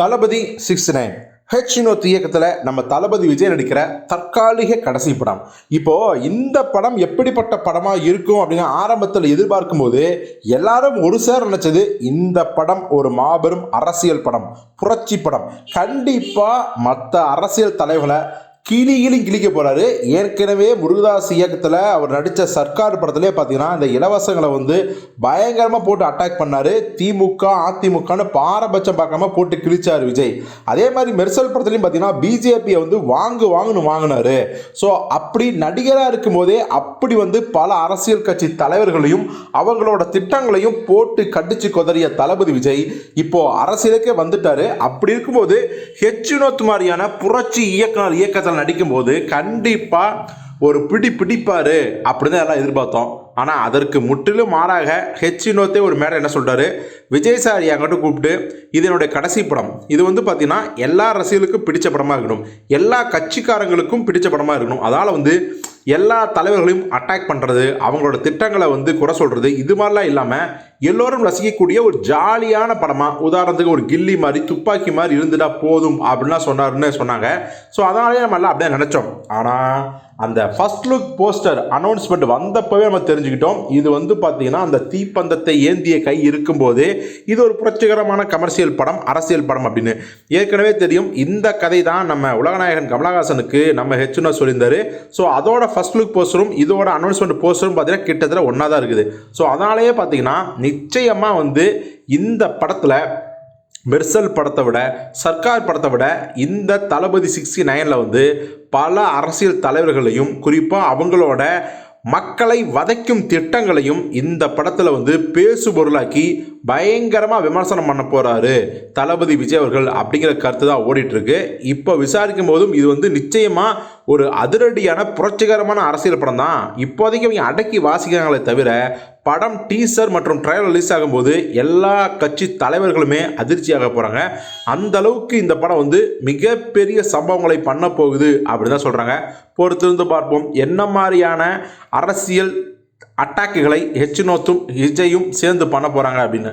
தளபதி six nine. H Vinoth இயக்கத்தில் நம்ம தளபதி விஜய் நடிக்கிற தற்காலிக கடைசி படம். இப்போ இந்த படம் எப்படிப்பட்ட படமாக இருக்கும் அப்படின்னு ஆரம்பத்தில் எதிர்பார்க்கும் போது எல்லாரும் ஒரு சேர் நினைச்சது இந்த படம் ஒரு மாபெரும் அரசியல் படம் புரட்சி படம். கண்டிப்பாக மற்ற அரசியல் தலைவர்களை கிளி கிளி கிழிக்க போறாரு. ஏற்கனவே முருகதாஸ் இயக்கத்தில் அவர் நடித்த சர்க்கார் படத்திலே பார்த்தீங்கன்னா இந்த இலவசங்களை வந்து பயங்கரமாக போட்டு அட்டாக் பண்ணாரு. திமுக அதிமுகன்னு பாரபட்சம் பார்க்காம போட்டு கிழிச்சார் விஜய். அதே மாதிரி மெர்சல் படத்துலையும் பார்த்தீங்கன்னா பிஜேபியை வந்து வாங்கு வாங்குன்னு வாங்கினாரு. ஸோ அப்படி நடிகராக இருக்கும்போதே அப்படி வந்து பல அரசியல் கட்சி தலைவர்களையும் அவங்களோட திட்டங்களையும் போட்டு கடிச்சு கொதறிய தளபதி விஜய் இப்போ அரசியலுக்கே வந்துட்டாரு. அப்படி இருக்கும்போது ஹெச் வினோத் மாதிரியான புரட்சி இயக்குனர் இயக்கத்தில் நடிக்கும்போது கண்டிப்பாக ஒரு பிடி பிடிப்பார் அப்படின்னு எல்லாம் எதிர்பார்த்தோம். ஆனால் அதற்கு முற்றிலும் மாறாக ஹெச் வினோத்தே ஒரு மேடம் என்ன சொல்கிறாரு விஜய் சார் என்கிட்ட கூப்பிட்டு இது என்னுடைய கடைசி படம். இது வந்து பார்த்தீங்கன்னா எல்லா ரசிகர்களுக்கும் பிடிச்ச படமாக இருக்கணும். எல்லா கட்சிக்காரங்களுக்கும் பிடிச்ச படமாக இருக்கணும். அதனால் வந்து எல்லா தலைவர்களையும் அட்டாக் பண்ணுறது அவங்களோட திட்டங்களை வந்து குறை சொல்கிறது இது மாதிரிலாம் இல்லாமல் எல்லோரும் ரசிக்கக்கூடிய ஒரு ஜாலியான படமாக உதாரணத்துக்கு ஒரு கில்லி மாதிரி துப்பாக்கி மாதிரி இருந்துட்டா போதும் அப்படின்லாம் சொன்னாருன்னு சொன்னாங்க. ஸோ அதனாலே நம்ம எல்லாம் அப்படியே நினச்சோம். ஆனால் அந்த ஃபர்ஸ்ட் லுக் போஸ்டர் அனௌன்ஸ்மெண்ட் வந்தப்பவே நம்ம தெரிஞ்சுக்கிட்டோம். இது வந்து பார்த்தீங்கன்னா அந்த தீப்பந்தத்தை ஏந்திய கை இருக்கும்போது இது ஒரு புரட்சிகரமான கமர்ஷியல் படம் அரசியல் படம் அப்படின்னு. ஏற்கனவே தெரியும் இந்த கதை தான் நம்ம உலகநாயகன் கமலஹாசனுக்கு நம்ம ஹெச்னோ சொல்லியிருந்தாரு. ஸோ அதோட ஃபர்ஸ்ட் லுக் போஸ்டரும் இதோட அனௌன்ஸ்மெண்ட் போஸ்டரும் பார்த்தீங்கன்னா கிட்டத்தட்ட ஒன்றா தான் இருக்குது. ஸோ அதனாலேயே பார்த்தீங்கன்னா நிச்சயமாக வந்து இந்த படத்தில் மெர்சல் படத்தை விட சர்க்கார் படத்தை விட இந்த தளபதி சிக்ஸ்டி நைனில் வந்து பல அரசியல் தலைவர்களையும் குறிப்பாக அவங்களோட மக்களை வதைக்கும் திட்டங்களையும் இந்த படத்தில் வந்து பேசு பொருளாக்கி பயங்கரமாக விமர்சனம் பண்ண போகிறாரு தளபதி விஜய் அவர்கள் அப்படிங்கிற கருத்து தான் ஓடிட்டுருக்கு. இப்போ விசாரிக்கும் போதும் இது வந்து நிச்சயமாக ஒரு அதிரடியான புரட்சிகரமான அரசியல் படம் தான். இப்போதைக்கு அவங்க அடக்கி வாசிக்கிறாங்களே தவிர படம் டீசர் மற்றும் ட்ரையல் ரிலீஸ் ஆகும்போது எல்லா கட்சி தலைவர்களுமே அதிர்ச்சியாக போகிறாங்க அந்த அளவுக்கு இந்த படம் வந்து மிகப்பெரிய சம்பவங்களை பண்ண போகுது அப்படின்னு தான் சொல்கிறாங்க பொறுத்திருந்து பார்ப்போம். என்ன மாதிரியான அரசியல் அட்டாக்குகளை ஹெச் நோத்தும் சேர்ந்து பண்ண போகிறாங்க அப்படின்னு.